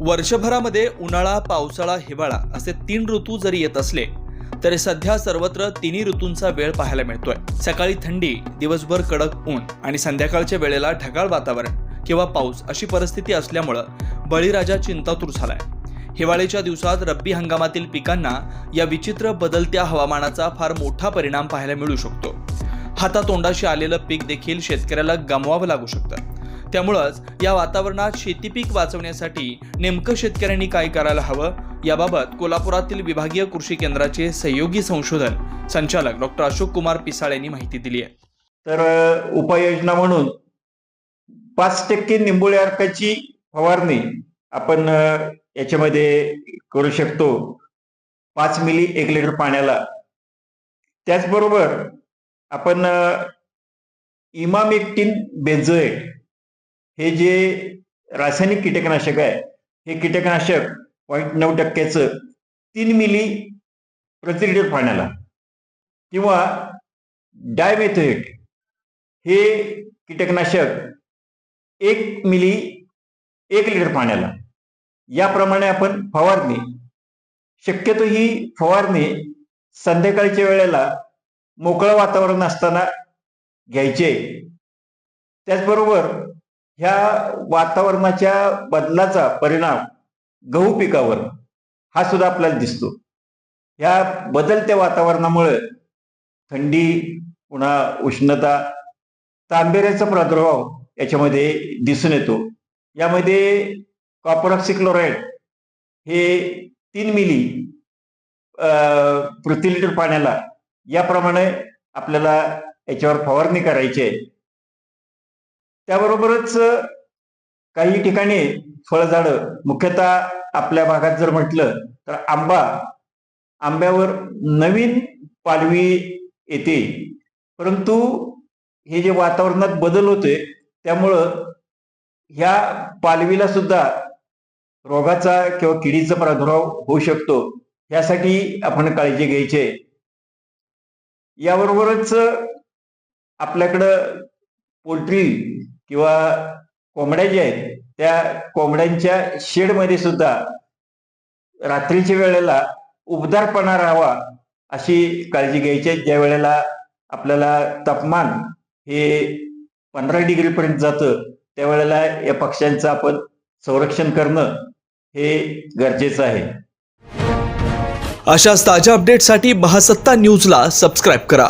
वर्षभरामध्ये उन्हाळा पावसाळा हिवाळा असे तीन ऋतू जरी येत असले तरी सध्या सर्वत्र तिन्ही ऋतूंचा वेळ पाहायला मिळतोय. सकाळी थंडी दिवसभर कडक ऊन आणि संध्याकाळच्या वेळेला ढगाळ वातावरण किंवा पाऊस अशी परिस्थिती असल्यामुळं बळीराजा चिंतातूर झालाय. हिवाळीच्या दिवसात रब्बी हंगामातील पिकांना या विचित्र बदलत्या हवामानाचा फार मोठा परिणाम पाहायला मिळू शकतो. हातातोंडाशी आलेलं पीक देखील शेतकऱ्याला गमवावं लागू शकतं. त्यामुळंच या वातावरणात शेती पीक वाचवण्यासाठी नेमकं शेतकऱ्यांनी काय करायला हवं? याबाबत कोल्हापुरातील विभागीय कृषी केंद्राचे सहयोगी संशोधन संचालक डॉक्टर अशोक कुमार पिसाळ यांनी माहिती दिली आहे. तर उपाययोजना म्हणून पाच टक्के निंबोळी अर्काची फवारणी आपण याच्यामध्ये करू शकतो. पाच मिली एक लिटर पाण्याला. त्याचबरोबर आपण इमामेक्टिन बेंझोएट हे जे रासायनिक कीटकनाशक आहे हे कीटकनाशक पॉईंट नऊ टक्क्याचं तीन मिली प्रति लिटर पाण्याला किंवा डायमेथोएट हे कीटकनाशक एक मिली एक लिटर पाण्याला. याप्रमाणे आपण फवारणी शक्यतो ही फवारणी संध्याकाळच्या वेळेला मोकळं वातावरण असताना घ्यायचे. त्याचबरोबर ह्या वातावरणाच्या बदलाचा परिणाम गहू पिकावर हा सुद्धा आपल्याला दिसतो. ह्या बदलत्या वातावरणामुळे थंडी पुन्हा उष्णता तांबेऱ्याचा प्रादुर्भाव याच्यामध्ये दिसून येतो. यामध्ये कॉपरॉक्सिक्लोराईड हे तीन मिली प्रति लिटर पाण्याला याप्रमाणे आपल्याला याच्यावर फवारणी करायची आहे. त्याबरोबरच काही ठिकाणी फळझाडं मुख्यतः आपल्या भागात जर म्हटलं तर आंबा. आंब्यावर नवीन पालवी येते. परंतु हे जे वातावरणात बदल होते त्यामुळं ह्या पालवीला सुद्धा रोगाचा किंवा किडीचा प्रादुर्भाव होऊ शकतो. यासाठी आपण काळजी घ्यायची आहे. याबरोबरच आपल्याकडं पोल्ट्री किंवा कोंबड्या ज्या आहेत त्या कोंबड्यांच्या शेडमध्ये सुद्धा रात्रीच्या वेळेला उबदारपणा राहावा अशी काळजी घ्यायची आहे. ज्या वेळेला आपल्याला तापमान हे पंधरा डिग्रीपर्यंत जातं त्यावेळेला या पक्ष्यांचं आपण संरक्षण करणं हे गरजेचं आहे. अशाच ताज्या अपडेटसाठी महासत्ता न्यूजला सबस्क्राईब करा.